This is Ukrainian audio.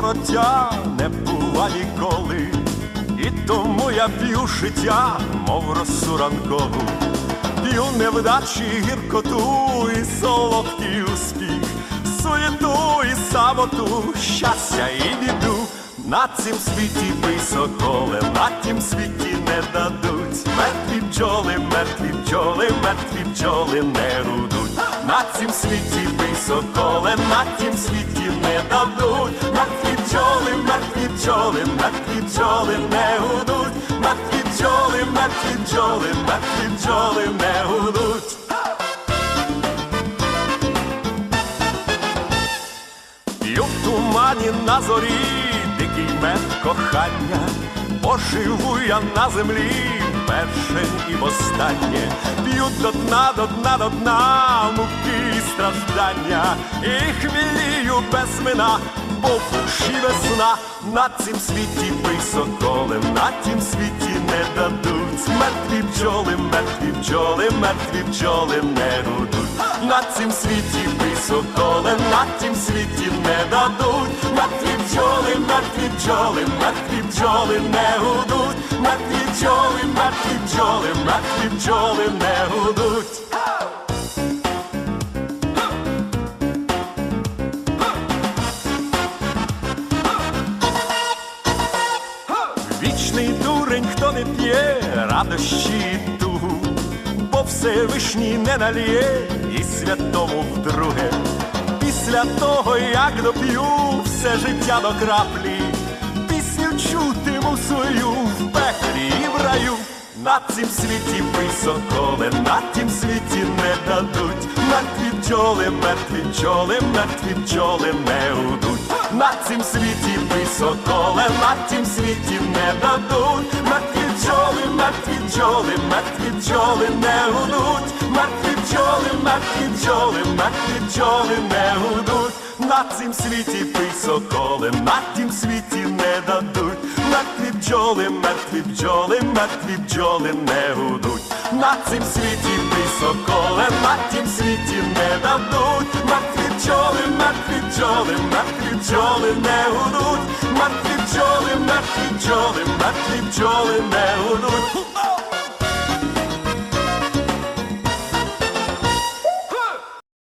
вороття не бува ніколи, і тому я п'ю життя, мов росу ранкову, п'ю невдачі гіркоту і солодкий успіх, суєту і самоту, щастя і біду. На цім світі пий соколе, на тім світі не дадуть. Мертві бджоли, мертві бджоли, мертві бджоли не рудуть. На цім світі пий соколе, на тім світі не дадуть. Бджоли, мертві бджоли не гудуть. В тумані на зорі, дикий мед кохання, поживу я на землі, перше і востаннє, п'ю до дна, до дна, до дна, муки і страждання, і хмілію без мина, бо в душі весна, на цім світі пий соколем, на тім світі бджоли, мертві бджоли, мертві бджоли не гудуть. На цім світі пий соколе, на тім світі не дадуть. Мертві бджоли, мертві бджоли, мертві бджоли не гудуть. Мертві бджоли, мертві бджоли, мертві бджоли не гудуть. Вічний дурень, хто не п'є радощі і бо Всевишній не налє і святому вдруге. Після того, як доп'ю все життя до краплі, пісню чутиму свою в пеклі і в раю. На цім світі пий соколе, на тім світі не дадуть. Мертві бджоли, мертві бджоли, мертві бджоли не удуть. На цім світі пий соколе, на тім світі не дадуть. Бджоли, мертві бджоли, не гудуть. Мертві бджоли, мертві бджоли, мертві бджоли не гудуть. На цім світі пий соколе, на тім світі не дадуть. Мертві бджоли, мертві бджоли, мертві бджоли не гудуть. На цім світі пий соколе, на тім світі не дадуть. Мертві бджоли, мертві бджоли, мертві бджоли не гудуть. Мертві бджоли, мертві бджоли, мертві бджоли не гудуть.